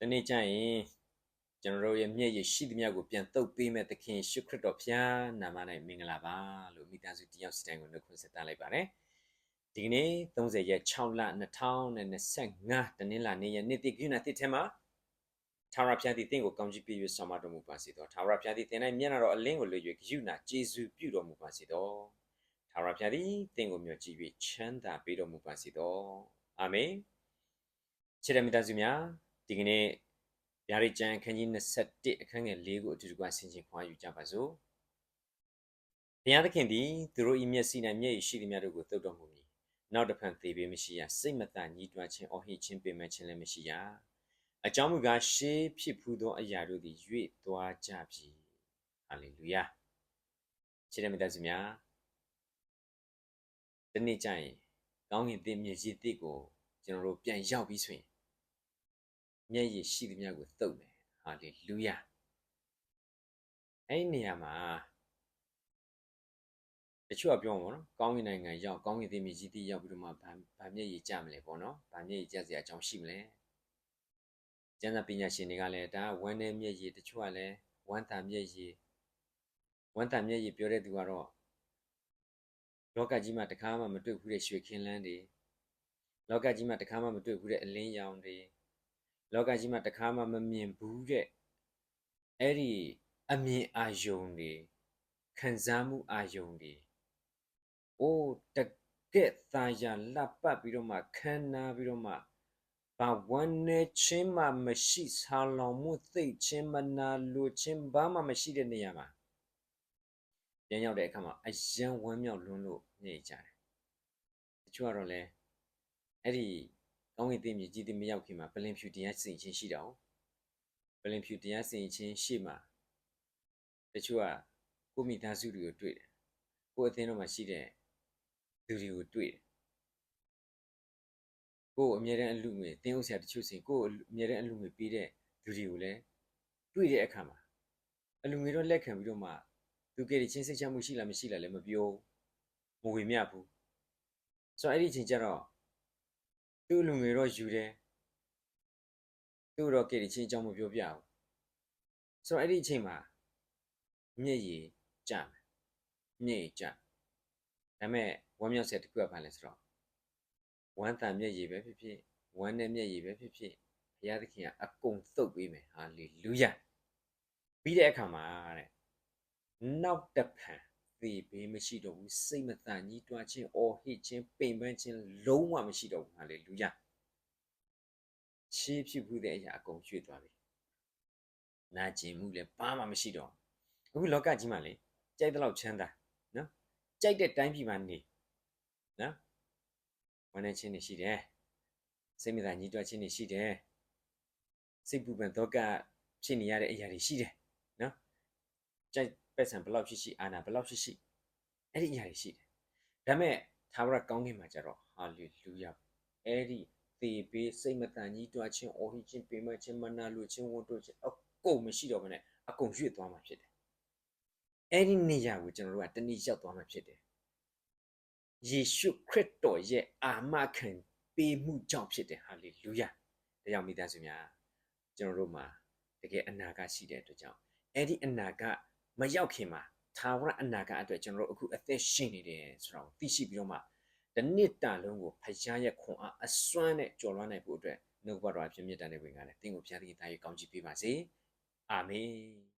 ဒီနေ့ကျရင်ကျွန်တော်တို့ရဲ့မျက်ရည်ရှိသမျှကိုပြန်တုပ်ပေးမဲ့သခင်ရှုခရစ်တော်ဖျားနာမ၌မင်္ဂလာပါလို့မိသားစုတယောက်စီတိုင်းကိုနှုတ်ခွန်းဆက်တလိုက်ပါတယ်ဒီကနေ့30ရက်6လ2025တနင်္လာနေ့ရက်နေ့တိကိနာတိထဲမှာထာဝရဘုရားသည်တင့်ကိုကောင်းချီးပေး၍ဆောင်မတော်မူပါစေသောထာဝရဘုရားသည်သင်၌မျက်နှာတော်အလင်းကိုလွှဲ၍ဂရုဏာကျေးဇူးပြုတော်မူပါစေသောထာဝရဘုရားသည်တင့်ကိုမျှော်ကြည့်၍ချမ်းသာပေးတော်မူပါစေသောအာမင်ချစ်တဲ့မိသားစုများ ဒီကနေ့ဗျာဒိတ်ကျမ်းအခန်းကြီး21အခန်းငယ်၄ကိုအတူတကွဆင်ခြင်ခွာယူကြပါစို့ဘုရားသခင်သည်သူတို့၏မျက်စိ၌မျက်ရည်ရှိသည်များတို့ကိုသုတ်တော်မူမည်နောက်တစ်ဖန်သေပေးမရှိရစိတ်မတန်ညီးတွားခြင်းအော်ဟစ်ခြင်းပင်မခြင်းလည်းမရှိရအကြောင်းမူကားရှေးဖြစ်ဖူးသောအရာတို့သည်ရွေ့သွားကြပြီဟာလေလုယာချစ်တဲ့မိသားစုများဒီနေ့ကျရင်ကောင်းကင်သစ်မြေကြီးသစ်ကိုကျွန်တော်တို့ပြန်ရောက်ပြီးဆိုရင် မျက်ရည်ရှိသမျှကိုသုတ်မယ်ဟာလေလုယာအဲ့ဒီနေရာမှာတချို့ကပြောမှာပေါ့နော်ကောင်းကင်နိုင်ငံရောက်ကောင်းကင်သစ်မြေကြီးသစ်ရောက်ပြီးတော့မှဗာဗာမျက်ရည်ကျမလဲပေါ့နော်ဗာမျက်ရည်ကျစရာအကြောင်းရှိမလဲကျမ်းစာပညာရှင်တွေကလည်းဒါဝမ်းနဲ့မျက်ရည်တချို့ကလည်းဝမ်းသာမျက်ရည်ဝမ်းသာမျက်ရည်ပြောတဲ့သူကတော့လောကကြီးမှာတခါမှမတွေ့ဘူးတဲ့ရွှေခင်းလန်းတွေလောကကြီးမှာတခါမှမတွေ့ဘူးတဲ့အလင်းရောင်တွေ လောကကြီးမှာတခါမှမမြင်ဘူးတဲ့အဲ့ဒီအမြင်အာယုံတွေခံစားမှုအာယုံတွေအိုးတကက်သားရလှပပြီးတော့မှခန္နာပြီးတော့မှဘာဝမ်းနဲ့ချင်းမှမရှိဆာလောင်မှုသိတ်ချင်းမနာလိုချင်းဘာမှမရှိတဲ့နေရာမှာပြန်ရောက်တဲ့အခါမှာအယံဝမ်းမြောက်လွန်းလို့နေကြတယ်တချို့ကတော့လည်းအဲ့ဒီ ကောင်းကင်တည်မြေကြီးတည်မရောက်ခင်မှာပလင်ဖြူတရားစင်ချင်းရှိတာ哦ပလင်ဖြူတရားစင်ချင်းရှိမှာတချို့ကကိုမိသားစုတွေကိုတွေ့တယ်ကိုအသင်းတော်မှာရှိတဲ့လူတွေကိုတွေ့တယ်ကိုအမြဲတမ်းအလူငွေတင်းဥဆရာတချို့စင်ကိုအမြဲတမ်းအလူငွေပေးတဲ့လူတွေကိုလည်းတွေ့တဲ့အခါမှာအလူငွေတော့လက်ခံပြီးတော့မှသူကလေးချင်းစိတ်ချမှုရှိလားမရှိလားလည်းမပြောမဝေမျှဘူးဆိုတော့အဲ့ဒီအချိန်ကျတော့ သူ့လူငွေတော့ယူတယ်သူ့တော့ကလေးချင်းအကြောင်းမပြောပြဘူးဆိုတော့အဲ့ဒီအချိန်မှာမျက်ရည်ကျမယ်မျက်ရည်ကျဒါပေမဲ့ဝမ်းမြောက်စရာတစ်ခုကဘာလဲဆိုတော့ဝမ်းတန်မျက်ရည်ပဲဖြစ်ဖြစ်ဝမ်းနဲ့မျက်ရည်ပဲဖြစ်ဖြစ်ဘုရားသခင်ကအကုန်သုတ်ပေးမယ်ဟာလေလုယာပြီးတဲ့အခါမှာတဲ့နောက်တစ်ဖန် သေဘေးမရှိတော့ဘူးစိတ်မတန်ကြီးတွားခြင်းအော်ဟစ်ခြင်းပိန်ပန်းခြင်းလုံးဝမရှိတော့ဘူးဟာလေလုယာချီးဖြစ်မှုတဲ့အရာအကုန်ရွှေ့သွားပြီနာကျင်မှုလည်းဘာမှမရှိတော့အခုလောကကြီးမှာလေကြိုက်တဲ့လောက်ချမ်းသာနော်ကြိုက်တဲ့တိုင်းပြည်မှာနေနော်ဝမ်းနေခြင်းတွေရှိတယ်စိတ်မတန်ကြီးတွားခြင်းတွေရှိတယ်စိတ်ပူပန်တော့ကဖြစ်နေရတဲ့အရာတွေရှိတယ်နော်ကြိုက် ပက်ဆံဘယ်လောက်ဖြစ်ရှိအာနာဘယ်လောက်ဖြစ်ရှိအဲ့ဒီအရာတွေရှိတယ်ဒါပေမဲ့သာဝရကောင်းကင်မှာကြတော့ဟာလေလုယာအဲ့ဒီသေပေးစိတ်မတန်ကြီးတွားခြင်းအော်ဟစ်ခြင်းပေမခြင်းမနာလိုခြင်းဝန်တိုးခြင်းအကုန်မရှိတော့ဘဲနဲ့အကုန်ရွေ့သွားမှာဖြစ်တယ်အဲ့ဒီနေရာကိုကျွန်တော်တို့ကတနည်းရောက်သွားမှာဖြစ်တယ်ယေရှုခရစ်တော်ရဲ့အာမခံပေးမှုကြောင့်ဖြစ်တယ်ဟာလေလုယာဒါကြောင့်မိသားစုများကျွန်တော်တို့မှာတကယ်အနာဂတ်ရှိတဲ့အတွက်ကြောင့်အဲ့ဒီအနာဂတ် မရောက်ခင်မှာသာဝရအနာဂတ်အတွက်ကျွန်တော်တို့အခုအသက်ရှင်နေတယ်ဆိုတော့သိရှိပြီးတော့မှတနစ်တာလုံးကိုဖျားရဲ့ခွန်အားအစွမ်းနဲ့ကြော်လွှမ်းနိုင်ဖို့အတွက်နှုတ်ဘတော်အဖြစ်မြတ်တန်တဲ့ဝင်ကလည်းတင်းကိုဖျားသခင်သားရဲ့ကောင်းချီးပေးပါစေအာမင်